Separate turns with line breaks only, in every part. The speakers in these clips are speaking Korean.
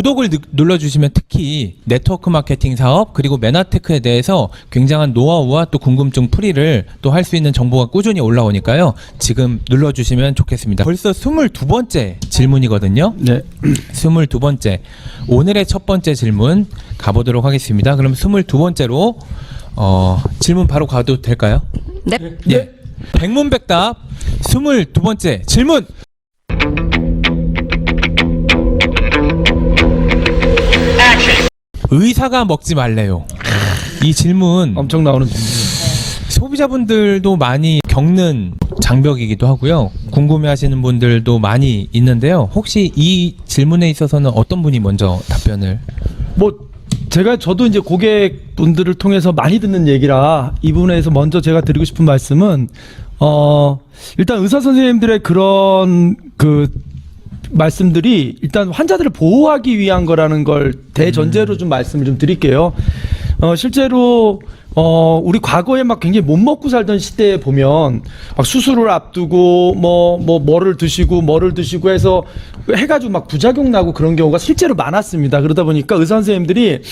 구독을 느- 눌러주시면 특히 네트워크 마케팅 사업 그리고 메나테크에 대해서 굉장한 노하우와 또 궁금증 풀이를 또 할 수 있는 정보가 꾸준히 올라오니까요. 지금 눌러주시면 좋겠습니다. 벌써 22번째 질문이거든요.
네.
22번째. 오늘의 첫 번째 질문 가보도록 하겠습니다. 그럼 22번째로 어, 질문 바로 가도 될까요?
네.
예. 백문백답 22번째 질문. 의사가 먹지 말래요. 이 질문
엄청 나오는 질문.
소비자분들도 많이 겪는 장벽이기도 하고요. 궁금해하시는 분들도 많이 있는데요. 혹시 이 질문에 있어서는 어떤 분이 먼저 답변을?
뭐 제가 저도 이제 고객분들을 통해서 많이 듣는 얘기라 이 부분에서 먼저 제가 드리고 싶은 말씀은 어 일단 의사 선생님들의 그런 그 말씀들이 일단 환자들을 보호하기 위한 거라는 걸 대전제로 좀 말씀을 좀 드릴게요. 어 실제로 어 우리 과거에 막 굉장히 못 먹고 살던 시대에 보면 막 수술을 앞두고 뭐 뭐 뭐를 드시고 뭐를 드시고 해서 해가지고 막 부작용 나고 그런 경우가 실제로 많았습니다. 그러다 보니까 의사 선생님들이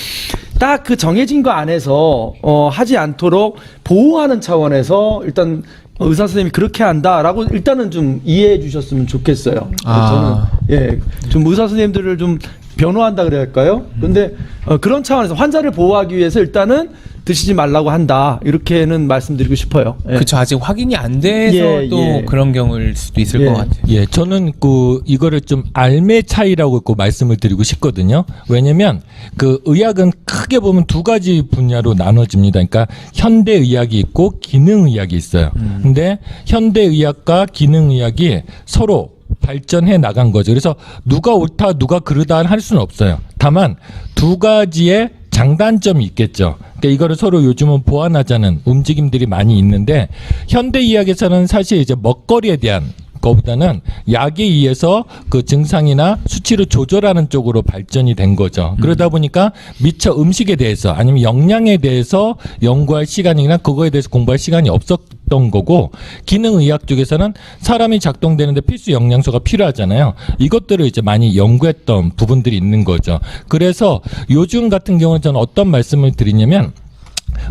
딱 그 정해진 거 안에서 어 하지 않도록 보호하는 차원에서 일단 의사 선생님이 그렇게 한다라고 일단은 좀 이해해 주셨으면 좋겠어요.
아.
저는 예, 좀 의사 선생님들을 좀 변호한다 그래야 할까요? 근데 어, 그런 차원에서 환자를 보호하기 위해서 일단은 드시지 말라고 한다 이렇게는 말씀드리고 싶어요. 예.
그쵸 아직 확인이 안 돼서
예,
또
예.
그런 경우일 수도 있을
예.
것 같아요.
예, 저는 그 이거를 좀 알매 차이라고 그 말씀을 드리고 싶거든요. 왜냐면 그 의학은 크게 보면 두 가지 분야로 나눠집니다. 그러니까 현대 의학이 있고 기능 의학이 있어요. 근데 현대 의학과 기능 의학이 서로 발전해 나간 거죠. 그래서 누가 옳다 누가 그르다 할 수는 없어요. 다만 두 가지의 장단점이 있겠죠. 그러니까 이거를 서로 요즘은 보완하자는 움직임들이 많이 있는데 현대 의학에서는 사실 이제 먹거리에 대한 거보다는 약에 의해서 그 증상이나 수치를 조절하는 쪽으로 발전이 된 거죠. 그러다 보니까 미처 음식에 대해서 아니면 영양에 대해서 연구할 시간이나 그거에 대해서 공부할 시간이 없었던 거고 기능의학 쪽에서는 사람이 작동되는데 필수 영양소가 필요하잖아요. 이것들을 이제 많이 연구했던 부분들이 있는 거죠. 그래서 요즘 같은 경우는 저는 어떤 말씀을 드리냐면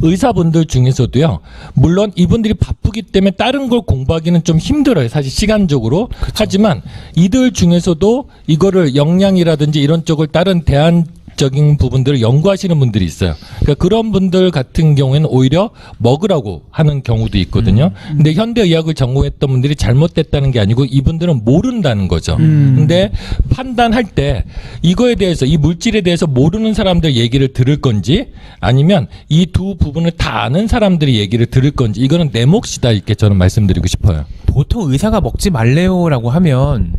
의사분들 중에서도요. 물론 이분들이 바쁘기 때문에 다른 걸 공부하기는 좀 힘들어요. 사실 시간적으로. 하지만 이들 중에서도 이거를 영양이라든지 이런 쪽을 다른 대안 적인 부분들을 연구하시는 분들이 있어요. 그러니까 그런 분들 같은 경우에는 오히려 먹으라고 하는 경우도 있거든요. 근데 현대 의학을 전공했던 분들이 잘못됐다는 게 아니고 이분들은 모른다는 거죠. 근데 판단할 때 이거에 대해서 이 물질에 대해서 모르는 사람들 얘기를 들을 건지 아니면 이 두 부분을 다 아는 사람들이 얘기를 들을 건지 이거는 내 몫이다 이렇게 저는 말씀드리고 싶어요.
보통 의사가 먹지 말래요라고 하면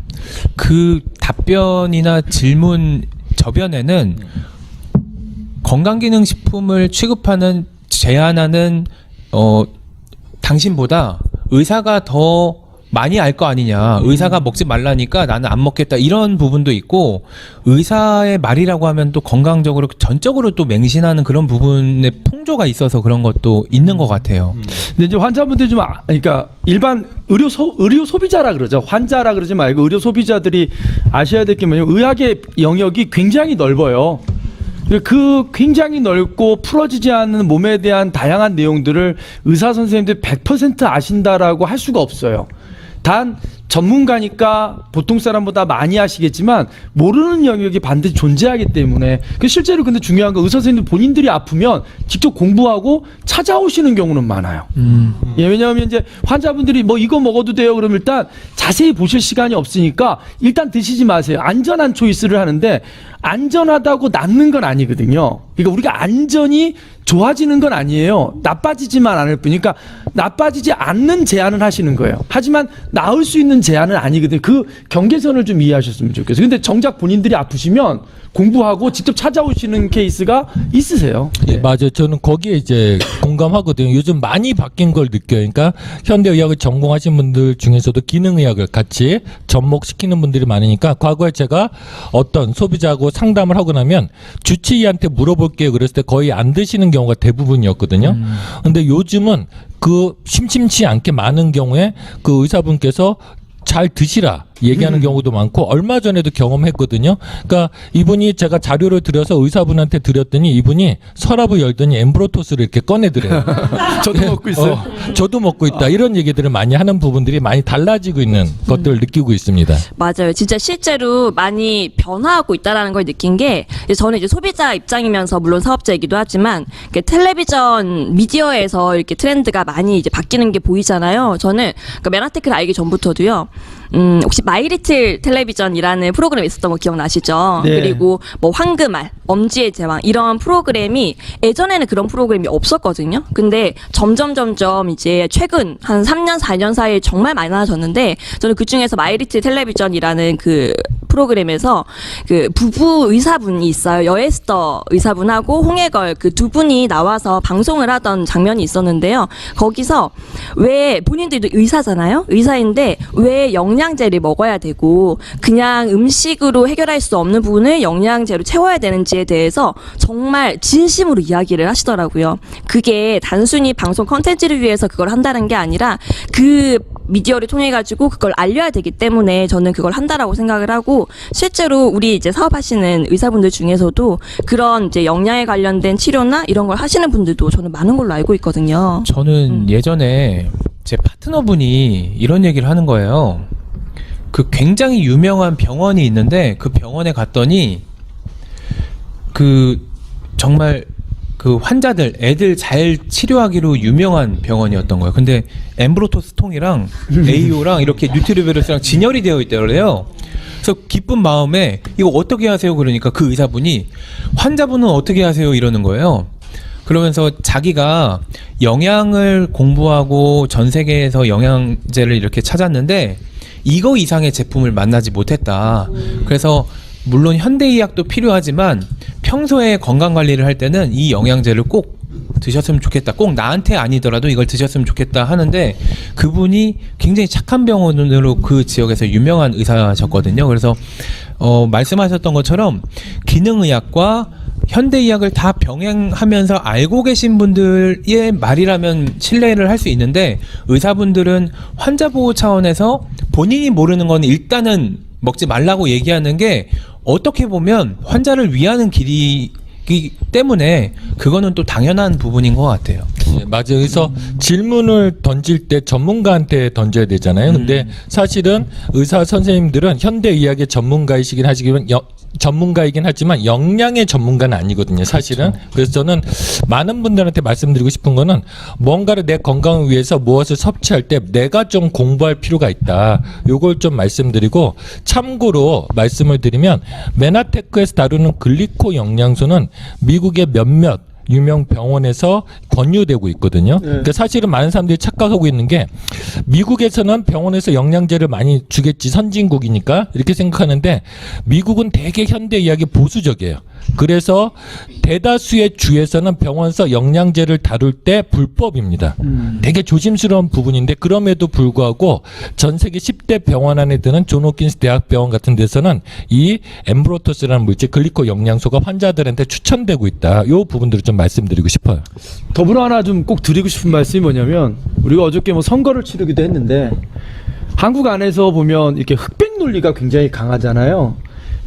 그 답변이나 질문 저변에는 건강기능식품을 취급하는 제안하는 어 당신보다 의사가 더 많이 알 거 아니냐. 의사가 먹지 말라니까 나는 안 먹겠다. 이런 부분도 있고 의사의 말이라고 하면 또 건강적으로 전적으로 또 맹신하는 그런 부분의 풍조가 있어서 그런 것도 있는 것 같아요.
근데 이제 환자분들이 좀 아, 그러니까 일반 의료 소 의료 소비자라 그러죠. 환자라 그러지 말고 의료 소비자들이 아셔야 될 게 뭐냐면 의학의 영역이 굉장히 넓어요. 그 굉장히 넓고 풀어지지 않는 몸에 대한 다양한 내용들을 의사 선생님들 100% 아신다라고 할 수가 없어요. 단 전문가니까 보통 사람보다 많이 하시겠지만 모르는 영역이 반드시 존재하기 때문에 그 실제로 근데 중요한 건 의사 선생님 본인들이 아프면 직접 공부하고 찾아오시는 경우는 많아요. 예, 왜냐하면 이제 환자분들이 뭐 이거 먹어도 돼요. 그러면 일단 자세히 보실 시간이 없으니까 일단 드시지 마세요. 안전한 초이스를 하는데 안전하다고 낫는 건 아니거든요. 그러니까 우리가 안전이 좋아지는 건 아니에요. 나빠지지만 않을 뿐이니까 나빠지지 않는 제안을 하시는 거예요. 하지만 나을 수 있는 제안은 아니거든요. 그 경계선을 좀 이해하셨으면 좋겠어요. 근데 정작 본인들이 아프시면 공부하고 직접 찾아오시는 케이스가 있으세요.
예, 맞아요. 저는 거기에 이제 공감하거든요. 요즘 많이 바뀐 걸 느껴요. 그러니까 현대의학을 전공하신 분들 중에서도 기능의학을 같이 접목시키는 분들이 많으니까 과거에 제가 어떤 소비자하고 상담을 하고 나면 주치의한테 물어볼게요. 그랬을 때 거의 안 드시는 경우가 대부분이었거든요. 근데 요즘은 그 심심치 않게 많은 경우에 그 의사분께서 잘 드시라. 얘기하는 경우도 많고 얼마 전에도 경험했거든요. 그러니까 이분이 제가 자료를 드려서 의사분한테 드렸더니 이분이 서랍을 열더니 엠브로토스를 이렇게 꺼내드래요.
저도 먹고 있어요.
어, 저도 먹고 있다. 이런 얘기들을 많이 하는 부분들이 많이 달라지고 있는 것들을 느끼고 있습니다.
맞아요. 진짜 실제로 많이 변화하고 있다라는 걸 느낀 게 저는 이제 소비자 입장이면서 물론 사업자이기도 하지만 텔레비전 미디어에서 이렇게 트렌드가 많이 이제 바뀌는 게 보이잖아요. 저는 그 메나테크를 알기 전부터도요. 음, 혹시 마이리틀 텔레비전이라는 프로그램 있었던 거 기억나시죠?
네.
그리고 뭐 황금알, 엄지의 제왕 이런 프로그램이 예전에는 그런 프로그램이 없었거든요. 근데 점점 점점 이제 최근 한 3년 4년 사이에 정말 많아졌는데 저는 그 중에서 마이리틀 텔레비전이라는 그 프로그램에서 그 부부 의사분이 있어요. 여에스터 의사분하고 홍해걸 그 두 분이 나와서 방송을 하던 장면이 있었는데요. 거기서 왜 본인들도 의사잖아요. 의사인데 왜 영양제를 먹어야 되고 그냥 음식으로 해결할 수 없는 부분을 영양제로 채워야 되는지에 대해서 정말 진심으로 이야기를 하시더라고요. 그게 단순히 방송 컨텐츠를 위해서 그걸 한다는 게 아니라 그 미디어를 통해 가지고 그걸 알려야 되기 때문에 저는 그걸 한다라고 생각을 하고 실제로 우리 이제 사업하시는 의사분들 중에서도 그런 이제 영양에 관련된 치료나 이런 걸 하시는 분들도 저는 많은 걸로 알고 있거든요.
저는 예전에 제 파트너분이 이런 얘기를 하는 거예요. 그 굉장히 유명한 병원이 있는데 그 병원에 갔더니 그 정말 그 환자들 애들 잘 치료하기로 유명한 병원이었던 거예요. 근데 엠브로토스 통이랑 에이오랑 이렇게 뉴트리베르스랑 진열이 되어 있더래요. 그래서 기쁜 마음에 이거 어떻게 하세요? 그러니까 그 의사분이 환자분은 어떻게 하세요? 이러는 거예요. 그러면서 자기가 영양을 공부하고 전 세계에서 영양제를 이렇게 찾았는데 이거 이상의 제품을 만나지 못했다. 그래서 물론 현대의학도 필요하지만 평소에 건강 관리를 할 때는 이 영양제를 꼭 드셨으면 좋겠다. 꼭 나한테 아니더라도 이걸 드셨으면 좋겠다 하는데 그분이 굉장히 착한 병원으로 그 지역에서 유명한 의사셨거든요. 그래서 어 말씀하셨던 것처럼 기능의학과 현대의학을 다 병행하면서 알고 계신 분들의 말이라면 신뢰를 할 수 있는데 의사분들은 환자 보호 차원에서 본인이 모르는 건 일단은 먹지 말라고 얘기하는 게 어떻게 보면 환자를 위하는 길이기 때문에 그거는 또 당연한 부분인 것 같아요.
네, 맞아요. 그래서 질문을 던질 때 전문가한테 던져야 되잖아요. 근데 사실은 의사 선생님들은 현대 의학의 전문가이시긴 하지만 여- 전문가이긴 하지만 영양의 전문가는 아니거든요. 사실은. 그래서 저는 많은 분들한테 말씀드리고 싶은 거는 뭔가를 내 건강을 위해서 무엇을 섭취할 때 내가 좀 공부할 필요가 있다. 요걸 좀 말씀드리고 참고로 말씀을 드리면 메나테크에서 다루는 글리코 영양소는 미국의 몇몇 유명 병원에서 권유되고 있거든요. 그러니까 사실은 많은 사람들이 착각하고 있는 게 미국에서는 병원에서 영양제를 많이 주겠지 선진국이니까 이렇게 생각하는데 미국은 되게 현대 의학이 보수적이에요. 그래서 대다수의 주에서는 병원에서 영양제를 다룰 때 불법입니다. 되게 조심스러운 부분인데 그럼에도 불구하고 전 세계 10대 병원 안에 드는 존호킨스 대학병원 같은 데서는 이 엠브로토스라는 물질 글리코 영양소가 환자들한테 추천되고 있다. 요 부분들을 좀 말씀드리고 싶어요.
더불어 하나 좀 꼭 드리고 싶은 말씀이 뭐냐면 우리가 어저께 뭐 선거를 치르기도 했는데 한국 안에서 보면 이렇게 흑백 논리가 굉장히 강하잖아요.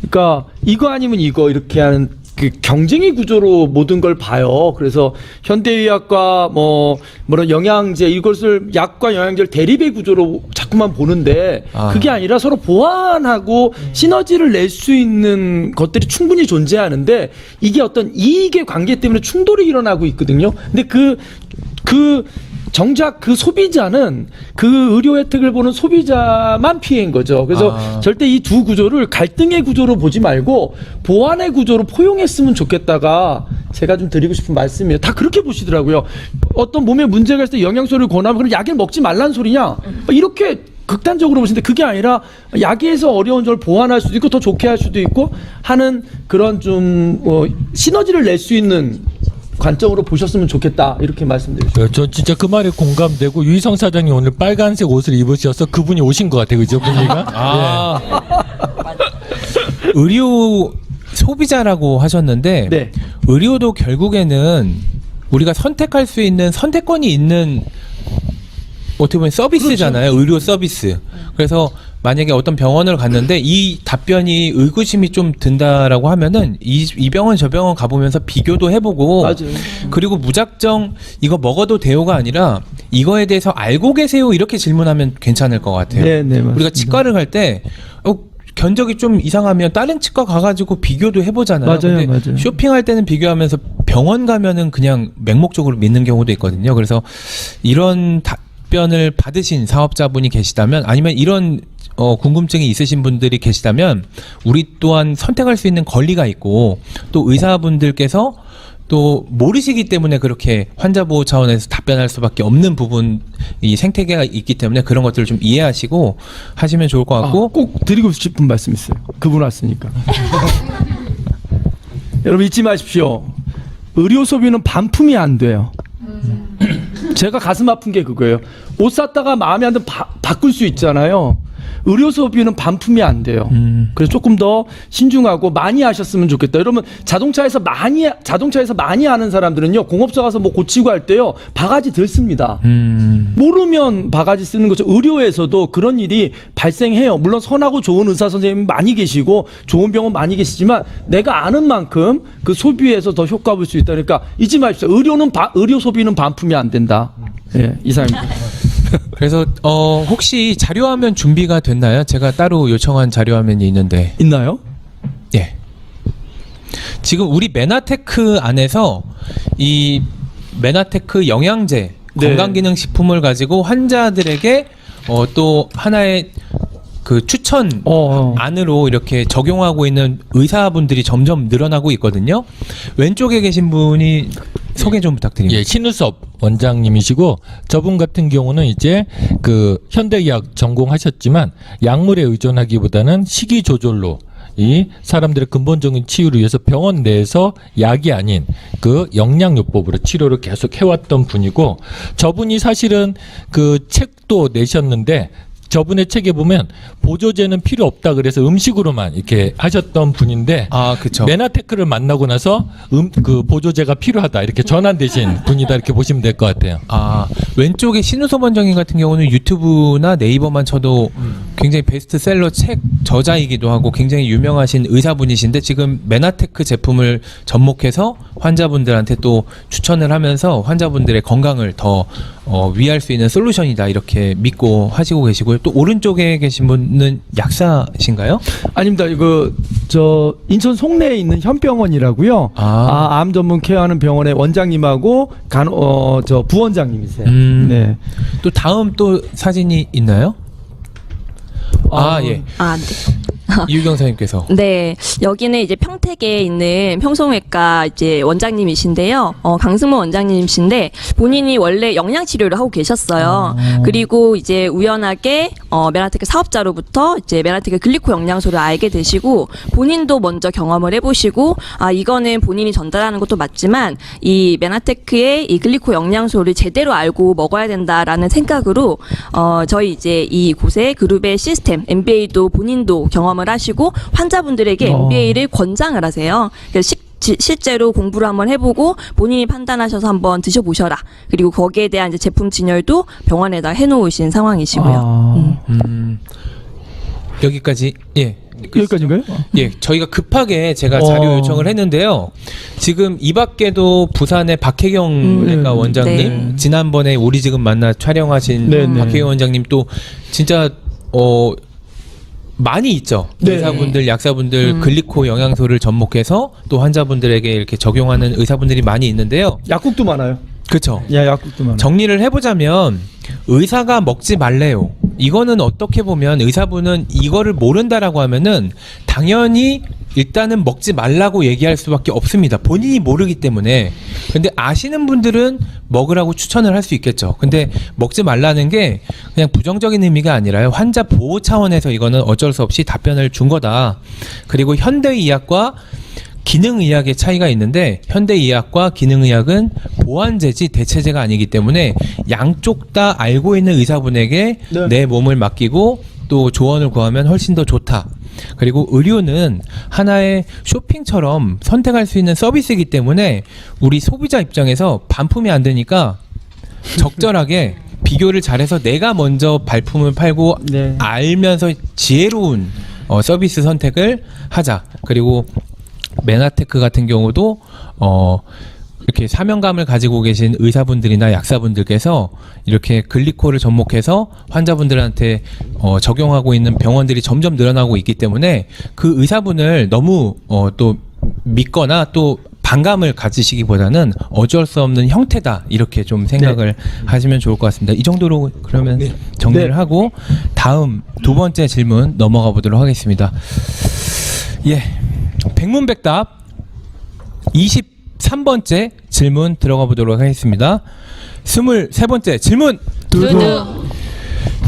그러니까 이거 아니면 이거 이렇게 하는 그 경쟁의 구조로 모든 걸 봐요. 그래서 현대의학과 뭐 뭐런 영양제 이것을 약과 영양제를 대립의 구조로 자꾸만 보는데
아.
그게 아니라 서로 보완하고 시너지를 낼 수 있는 것들이 충분히 존재하는데 이게 어떤 이익의 관계 때문에 충돌이 일어나고 있거든요. 근데 그 그 정작 그 소비자는 그 의료 혜택을 보는 소비자만 피해인 거죠. 그래서
아.
절대 이 두 구조를 갈등의 구조로 보지 말고 보완의 구조로 포용했으면 좋겠다가 제가 좀 드리고 싶은 말씀이에요. 다 그렇게 보시더라고요. 어떤 몸에 문제가 있을 때 영양소를 권하면 그럼 약을 먹지 말라는 소리냐? 이렇게 극단적으로 보시는데 그게 아니라 약에서 어려운 점을 보완할 수도 있고 더 좋게 할 수도 있고 하는 그런 좀 어, 시너지를 낼 수 있는 관점으로 보셨으면 좋겠다 이렇게 말씀드리죠.
네, 저 진짜 그 말에 공감되고 유희성 사장님 오늘 빨간색 옷을 입으셔서 그분이 오신 것 같아요. 그죠? 분위기가?
아. 의료 소비자라고 하셨는데
네.
의료도 결국에는 우리가 선택할 수 있는 선택권이 있는 어떻게 보면 서비스잖아요. 의료 서비스. 그래서 만약에 어떤 병원을 갔는데 이 답변이 의구심이 좀 든다라고 하면은 이, 이 병원 저 병원 가보면서 비교도 해보고
맞아요.
그리고 무작정 이거 먹어도 돼요가 아니라 이거에 대해서 알고 계세요 이렇게 질문하면 괜찮을 것 같아요.
네, 네, 맞습니다.
우리가 치과를 갈 때 어, 견적이 좀 이상하면 다른 치과 가가지고 비교도 해보잖아요.
맞아요,
근데
맞아요.
쇼핑할 때는 비교하면서 병원 가면은 그냥 맹목적으로 믿는 경우도 있거든요. 그래서 이런 답변을 받으신 사업자분이 계시다면 아니면 이런 어, 궁금증이 있으신 분들이 계시다면 우리 또한 선택할 수 있는 권리가 있고 또 의사분들께서 또 모르시기 때문에 그렇게 환자 보호 차원에서 답변할 수밖에 없는 부분 이 생태계가 있기 때문에 그런 것들을 좀 이해하시고 하시면 좋을 것
아,
같고
꼭 드리고 싶은 말씀 있어요. 그분 왔으니까. 여러분 잊지 마십시오. 의료 소비는 반품이 안 돼요. 제가 가슴 아픈 게 그거예요. 옷 샀다가 마음에 안 들면 바, 바꿀 수 있잖아요. 의료 소비는 반품이 안 돼요.
음.
그래서 조금 더 신중하고 많이 하셨으면 좋겠다. 여러분 자동차에서 많이 자동차에서 많이 하는 사람들은요 공업사 가서 뭐 고치고 할 때요 바가지 들습니다.
음.
모르면 바가지 쓰는 거죠. 의료에서도 그런 일이 발생해요. 물론 선하고 좋은 의사 선생님이 많이 계시고 좋은 병원 많이 계시지만 내가 아는 만큼 그 소비에서 더 효과 볼 수 있다. 그러니까 잊지 마십시오. 의료는 바- 의료 소비는 반품이 안 된다. 예, 이상입니다.
그래서 어 혹시 자료화면 준비가 됐나요? 제가 따로 요청한 자료화면이 있는데
있나요?
예. 지금 우리 메나테크 안에서 이 메나테크 영양제
네.
건강기능식품을 가지고 환자들에게 어 또 하나의 그 추천
어, 어.
안으로 이렇게 적용하고 있는 의사분들이 점점 늘어나고 있거든요. 왼쪽에 계신 분이 소개 좀 부탁드립니다.
예, 신우섭 원장님이시고 저분 같은 경우는 이제 그 현대의학 전공하셨지만 약물에 의존하기보다는 식이 조절로 이 사람들의 근본적인 치유를 위해서 병원 내에서 약이 아닌 그 영양요법으로 치료를 계속 해왔던 분이고 저분이 사실은 그 책도 내셨는데 저분의 책에 보면 보조제는 필요 없다 그래서 음식으로만 이렇게 하셨던 분인데
아, 그쵸.
메나테크를 만나고 나서 음, 그 보조제가 필요하다 이렇게 전환되신 분이다 이렇게 보시면 될 것 같아요.
아 왼쪽에 신우섭 원장님 같은 경우는 유튜브나 네이버만 쳐도 굉장히 베스트셀러 책 저자이기도 하고 굉장히 유명하신 의사분이신데 지금 메나테크 제품을 접목해서 환자분들한테 또 추천을 하면서 환자분들의 건강을 더 어, 위할 수 있는 솔루션이다 이렇게 믿고 하시고 계시고요. 또 오른쪽에 계신 분은 약사신가요?
아닙니다. 이거 저 인천 송내에 있는 현병원이라고요.
아.
아, 암 전문 케어하는 병원의 원장님하고 간 어 저 부원장님이세요.
음.
네.
또 다음 또 사진이 있나요? 아,
아.
예.
아, 네.
이유경 사님께서
네, 여기는 이제 평택에 있는 평소외과 이제 원장님이신데요. 어, 강승모 원장님이신데 본인이 원래 영양 치료를 하고 계셨어요. 그리고 이제 우연하게 어, 메라테크 사업자로부터 이제 메라테크 글리코 영양소를 알게 되시고 본인도 먼저 경험을 해보시고 아 이거는 본인이 전달하는 것도 맞지만 이 메나테크의 이 글리코 영양소를 제대로 알고 먹어야 된다라는 생각으로 어 저희 이제 이 곳의 그룹의 시스템 MBA도 본인도 경험을 하시고 환자분들에게
어.
MBA를 권장을 하세요. 그래서 식 지- 실제로 공부를 한번 해보고 본인이 판단하셔서 한번 드셔보셔라. 그리고 거기에 대한 이제 제품 진열도 병원에다 해놓으신 상황이시고요.
아,
음.
음, 여기까지 예.
여기까지인가요?
예, 저희가 급하게 제가
어.
자료 요청을 했는데요. 지금 이 밖에도 부산의 박혜경
음,
내과
네.
원장님,
네.
지난번에 우리 지금 만나 촬영하신
네, 네.
박혜경 원장님 또 진짜 어 많이 있죠.
네.
의사분들, 약사분들
음.
글리코 영양소를 접목해서 또 환자분들에게 이렇게 적용하는 의사분들이 많이 있는데요.
약국도 많아요.
그렇죠.
야, 약국도 많아요.
정리를 해보자면 의사가 먹지 말래요. 이거는 어떻게 보면 의사분은 이거를 모른다라고 하면은 당연히 일단은 먹지 말라고 얘기할 수밖에 없습니다. 본인이 모르기 때문에. 근데 아시는 분들은 먹으라고 추천을 할 수 있겠죠. 근데 먹지 말라는 게 그냥 부정적인 의미가 아니라요. 환자 보호 차원에서 이거는 어쩔 수 없이 답변을 준 거다. 그리고 현대의학과 기능의학의 차이가 있는데 현대의학과 기능의학은 보완제지 대체제가 아니기 때문에 양쪽 다 알고 있는 의사분에게
네.
내 몸을 맡기고 또 조언을 구하면 훨씬 더 좋다. 그리고 의료는 하나의 쇼핑처럼 선택할 수 있는 서비스이기 때문에 우리 소비자 입장에서 반품이 안 되니까 적절하게 비교를 잘해서 내가 먼저 발품을 팔고
네.
알면서 지혜로운 어, 서비스 선택을 하자. 그리고 메나테크 같은 경우도 어 이렇게 사명감을 가지고 계신 의사분들이나 약사분들께서 이렇게 글리코를 접목해서 환자분들한테 어, 적용하고 있는 병원들이 점점 늘어나고 있기 때문에 그 의사분을 너무 어, 또 믿거나 또 반감을 가지시기보다는 어쩔 수 없는 형태다 이렇게 좀 생각을 하시면 좋을 것 같습니다. 이 정도로 그러면 정리를
네.
하고 다음 두 번째 질문 넘어가 보도록 하겠습니다. 예, 백문백답 23번째 질문 들어가 보도록 하겠습니다. 23번째 질문.
두두.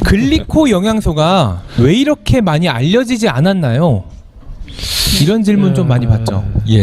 글리코 영양소가 왜 이렇게 많이 알려지지 않았나요? 이런 질문 좀 많이 받죠.
예.